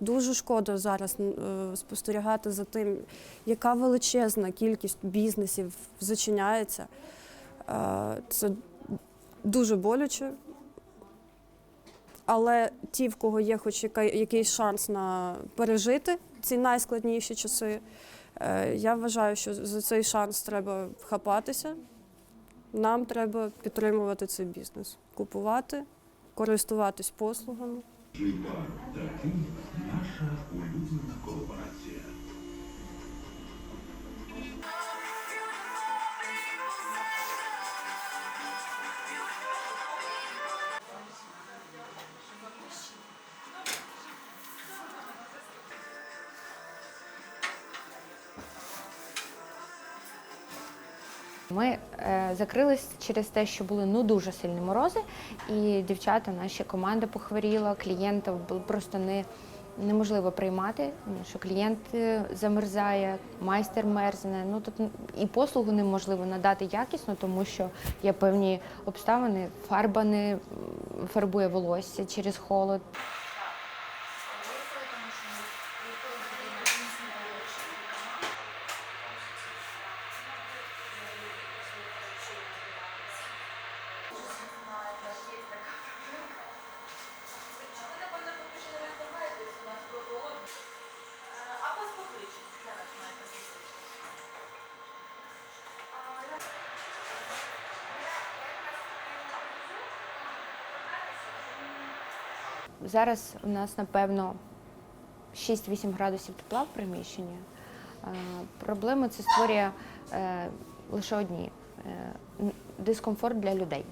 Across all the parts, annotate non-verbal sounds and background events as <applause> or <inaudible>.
Дуже шкода зараз е, спостерігати за тим, яка величезна кількість бізнесів зачиняється. Е, Це дуже боляче. Але ті, в кого є хоч якийсь шанс на пережити ці найскладніші часи, е, я вважаю, що за цей шанс треба вхапатися. Нам треба підтримувати цей бізнес, купувати, користуватись послугами. Жива таким наша улюблена колаборація. Ми е, закрились через те, що були ну дуже сильні морози, і дівчата, наші команда похворіла, клієнтів було просто не, неможливо приймати, що клієнт е, замерзає, майстер мерзне. Ну тут і послугу неможливо надати якісно, тому що є певні обставини. Фарба не фарбує волосся через холод. Зараз у нас, напевно, 6-8 градусів тепла в приміщенні. Е, Проблеми це створює е, лише одні е, дискомфорт для людей.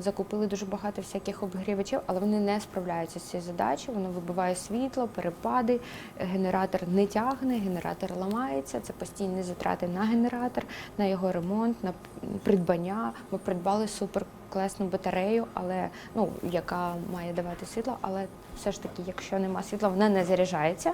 Закупили дуже багато всяких обігрівачів, але вони не справляються з цією задачею. Воно вибиває світло, перепади, генератор не тягне, генератор ламається. Це постійні затрати на генератор, на його ремонт, на придбання. Ми придбали супер класну батарею, але ну яка має давати світло, але все ж таки, якщо нема світла, вона не заряджається.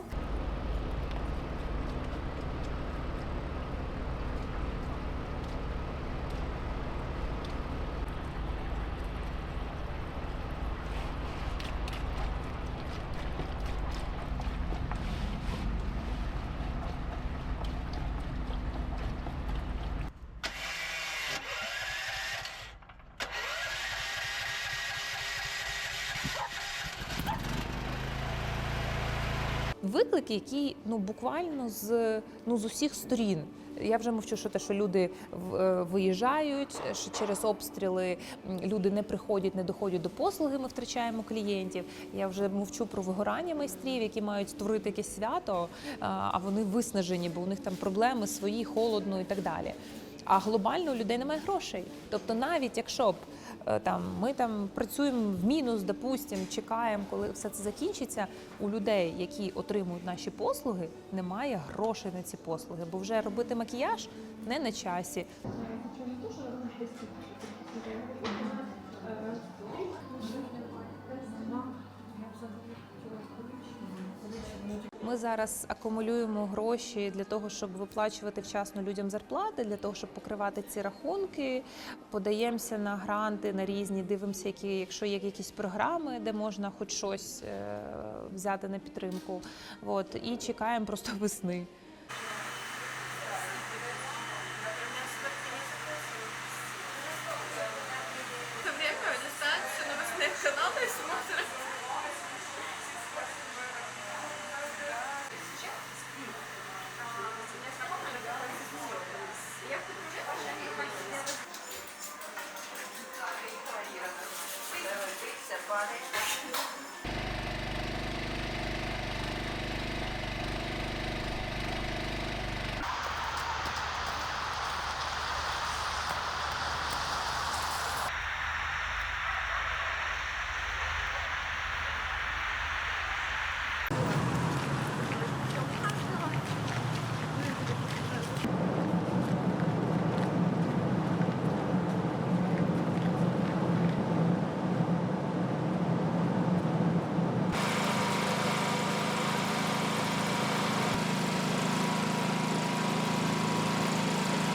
Виклик, який ну буквально з ну з усіх сторін. Я вже мовчу, що те, що люди е, виїжджають, що через обстріли люди не приходять, не доходять до послуги. Ми втрачаємо клієнтів. Я вже мовчу про вигорання майстрів, які мають створити якесь свято, а вони виснажені, бо у них там проблеми свої, холодно і так далі. А глобально у людей немає грошей. Тобто, навіть якщо б там ми там працюємо в мінус, допустимо, чекаємо, коли все це закінчиться. У людей, які отримують наші послуги, немає грошей на ці послуги, бо вже робити макіяж не на часі. Ми зараз акумулюємо гроші для того, щоб виплачувати вчасно людям зарплати, для того, щоб покривати ці рахунки. Подаємося на гранти на різні, дивимося, які, якщо є якісь програми, де можна хоч щось е, взяти на підтримку. От і чекаємо просто <laughs> весни. Время дистанцию новостных каналов смотрим.